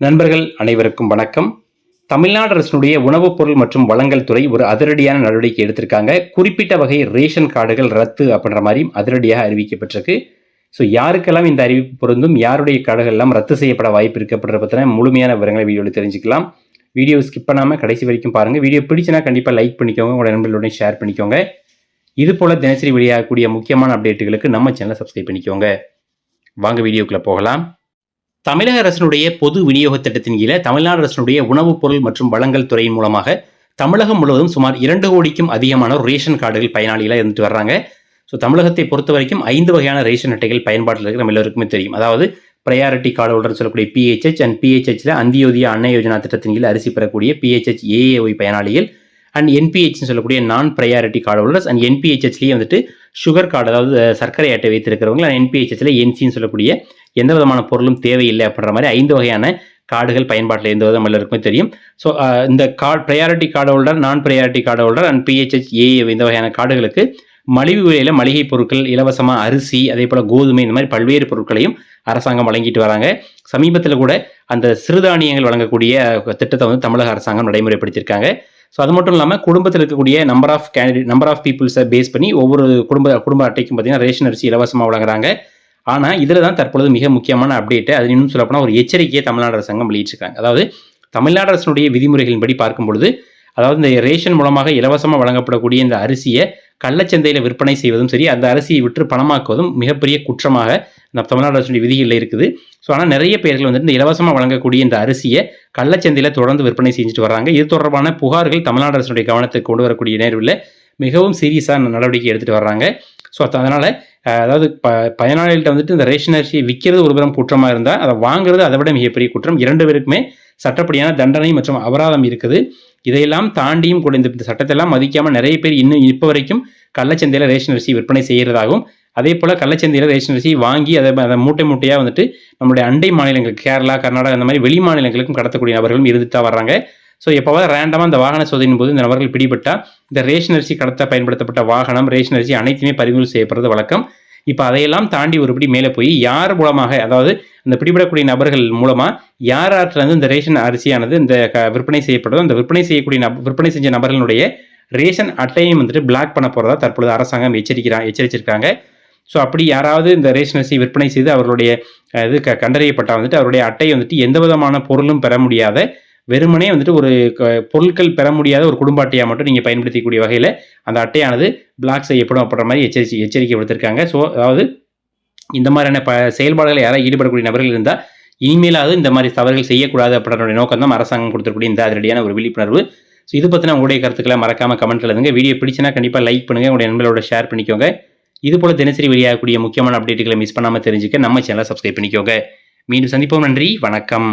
நண்பர்கள் அனைவருக்கும் வணக்கம். தமிழ்நாடு அரசினுடைய உணவுப் பொருள் மற்றும் வளங்கள் துறை ஒரு அதிரடியான நடவடிக்கை எடுத்திருக்காங்க. குறிப்பிட்ட வகை ரேஷன் கார்டுகள் ரத்து அப்படின்ற மாதிரி அதிரடியாக அறிவிக்கப்பட்டிருக்கு. ஸோ யாருக்கெல்லாம் இந்த அறிவிப்பு பொருந்தும் யாருடைய கார்டுகள் எல்லாம் ரத்து செய்யப்பட வாய்ப்பு இருக்கு அப்படின்ற பற்றின முழுமையான விவரங்களை வீடியோவில் தெரிஞ்சுக்கலாம். வீடியோ ஸ்கிப் பண்ணாமல் கடைசி வரைக்கும் பாருங்கள் வீடியோ பிடிச்சினா கண்டிப்பாக லைக் பண்ணிக்கோங்க. உங்களோட நண்பர்களுடன் ஷேர் பண்ணிக்கோங்க. இது போல் தினசரி வெளியாகக்கூடிய முக்கியமான அப்டேட்டுகளுக்கு நம்ம சேனலை சப்ஸ்கிரைப் பண்ணிக்கோங்க. வாங்க வீடியோக்குள்ளே போகலாம். தமிழக அரசினுடைய பொது விநியோக திட்டத்தின் கீழே தமிழ்நாடு அரசினுடைய உணவுப் பொருள் மற்றும் வளங்கள் துறையின் மூலமாக தமிழகம் முழுவதும் சுமார் இரண்டு கோடிக்கும் அதிகமான ரேஷன் கார்டுகள் பயனாளிகளாக இருந்துட்டு வர்றாங்க. ஸோ தமிழகத்தை பொறுத்த வரைக்கும் ஐந்து வகையான ரேஷன் அட்டைகள் பயன்பாட்டில் இருக்கு நம்ம எல்லோருக்குமே தெரியும். அதாவது ப்ரையாரிட்டி கார்டு சொல்லக்கூடிய பிஹெச்ஹெச் அண்ட் பிஹெச்ஹெச்சில் அந்தியோதய அன்ன யோஜனா திட்டத்தின் கீழ் அரிசி பெறக்கூடிய பிஹெச்ஹெச் ஏஏஒய் பயனாளிகள் அண்ட் என்பிஹெச்னு சொல்லக்கூடிய non priority card holders and என்பிஹெச்ஹெச்லேயே வந்துட்டு சுகர் கார்டு அதாவது சர்க்கரை அட்டை வைத்திருக்கிறவங்க என்பிஹெச்ஹெச்சில் என்சின்னு சொல்லக்கூடிய எந்த விதமான பொருளும் தேவையில்லை அப்படின்ற மாதிரி ஐந்து வகையான கார்டுகள் பயன்பாட்டில் எந்த விதம் எல்லாருக்குமே தெரியும். ஸோ இந்த card priority card holder non priority card holder and PHH ஏ இந்த வகையான கார்டுகளுக்கு மலிவு விலையில் மளிகை பொருட்கள் இலவசமாக அரிசி அதே போல் கோதுமை இந்த மாதிரி பல்வேறு பொருட்களையும் அரசாங்கம் வழங்கிட்டு வராங்க. சமீபத்தில் கூட அந்த சிறுதானியங்கள் வழங்கக்கூடிய திட்டத்தை வந்து தமிழக அரசாங்கம் நடைமுறைப்படுத்தியிருக்காங்க. ஸோ அது மட்டும் இல்லாமல் குடும்பத்தில் இருக்கக்கூடிய number of candidate number of பீப்புள்ஸை base பண்ணி ஒவ்வொரு குடும்ப குடும்ப அட்டைக்கும் பார்த்தீங்கன்னா ரேஷன் அரிசி இலவசமாக வழங்குறாங்க. ஆனால் இதில் தான் தற்பொழுது மிக முக்கியமான அப்டேட்டு அது இன்னும் சொல்லப்போனால் ஒரு எச்சரிக்கையை தமிழ்நாடு அரசாங்கம் வெளியிட்டிருக்காங்க. அதாவது தமிழ்நாடு அரசினுடைய விதிமுறைகளின்படி பார்க்கும் பொழுது அதாவது இந்த ரேஷன் மூலமாக இலவசமாக வழங்கப்படக்கூடிய இந்த அரிசியை கள்ளச்சந்தையில் விற்பனை செய்வதும் சரி அந்த அரிசியை விற்று பணமாக்குவதும் மிகப்பெரிய குற்றமாக நம்ம தமிழ்நாடு அரசுடைய விதிகளில் இருக்குது. ஸோ ஆனால் நிறைய பேர்கள் வந்துட்டு இந்த இலவசமாக வழங்கக்கூடிய இந்த அரிசியை கள்ளச்சந்தையில் தொடர்ந்து விற்பனை செஞ்சுட்டு வராங்க இது தொடர்பான புகார்கள் தமிழ்நாடு அரசுடைய கவனத்துக்கு கொண்டு வரக்கூடிய நேர்வில் மிகவும் சீரியஸாக நடவடிக்கை எடுத்துகிட்டு வர்றாங்க. ஸோ அதனால் அதாவது ப பயனாளிகள்கிட்ட வந்துட்டு இந்த ரேஷன் அரிசியை விற்கிறது ஒரு புறம் குற்றமாக இருந்தால் அதை வாங்குறது அதை விட மிகப்பெரிய குற்றம். இரண்டு பேருக்குமே சட்டப்படியான தண்டனை மற்றும் அபராதம் இருக்குது. இதையெல்லாம் தாண்டியும் கூட இந்த சட்டத்தெல்லாம் மதிக்காமல் நிறைய பேர் இன்னும் இப்போ வரைக்கும் கள்ளச்சந்தையில் ரேஷன் அரிசி விற்பனை செய்கிறதாகவும் அதே போல் கள்ளச்சந்தையில் ரேஷன் அரிசி வாங்கி அதை அதை மூட்டை மூட்டையாக வந்துட்டு நம்மளுடைய அண்டை மாநிலங்கள் கேரளா கர்நாடகா இந்த மாதிரி வெளி மாநிலங்களுக்கும் கடத்தக்கூடிய நபர்களும் இருந்துட்டு தான் வர்றாங்க. ஸோ எப்போவாது ரேண்டமாக அந்த வாகன சோதனையின் போது இந்த நபர்கள் பிடிபட்டால் இந்த ரேஷன் அரிசி கடத்த பயன்படுத்தப்பட்ட வாகனம் ரேஷன் அரிசி அனைத்துமே பறிமுதல் செய்யப்படுறது வழக்கம். இப்போ அதையெல்லாம் தாண்டி ஒருபடி மேலே போய் யார் மூலமாக அதாவது இந்த பிடிபடக்கூடிய நபர்கள் மூலமாக யார் ஆற்றிலிருந்து இந்த ரேஷன் அரிசியானது இந்த விற்பனை செய்யப்படுதோ அந்த விற்பனை செய்யக்கூடிய நப விற்பனை செஞ்ச நபர்களுடைய ரேஷன் அட்டையும் வந்துட்டு பிளாக் பண்ண போகிறதா தற்பொழுது அரசாங்கம் எச்சரிக்கிறா எச்சரிச்சிருக்காங்க. ஸோ அப்படி யாராவது இந்த ரேஷன் அரிசி விற்பனை செய்து அவர்களுடைய இது க கண்டறியப்பட்டால் வந்துட்டு அவருடைய அட்டையை வந்துட்டு எந்த விதமான பொருளும் பெற முடியாத வெறுமனே வந்துட்டு ஒரு க- பொருட்கள் பெற முடியாத ஒரு குடும்ப அட்டையாக மட்டும் நீங்கள் பயன்படுத்திக்கூடிய வகையில் அந்த அட்டையானது பிளாக் செய்யப்படும் அப்படின்ற மாதிரி எச்சரிக்கை எச்சரிக்கை விடுத்திருக்காங்க. ஸோ அதாவது இந்த மாதிரியான ப செயல்பாடுகள் யாராவது ஈடுபடக்கூடிய நபர்கள் இருந்தால் இனிமேலாவது இந்த மாதிரி தவறுகள் செய்யக்கூடாது அப்படின்ற நோக்கம் தான் அரசாங்கம் கொடுத்துருக்கூடிய இந்த அதிரடியான ஒரு விழிப்புணர்வு. ஸோ இது பற்றின உங்களுடைய கருத்துக்களை மறக்காமல் கமெண்ட்டில் எழுதுங்க. வீடியோ பிடிச்சினா கண்டிப்பாக லைக் பண்ணுங்கள் உங்களுடைய நண்பர்களோட ஷேர் பண்ணிக்கோங்க. இது போல் தினசரி வெளியாகக்கூடிய முக்கியமான அப்டேட்டுகளை மிஸ் பண்ணாமல் தெரிஞ்சுக்க நம்ம சேனலை சப்ஸ்கிரைப் பண்ணிக்கோங்க. மீண்டும் சந்திப்போம். நன்றி. வணக்கம்.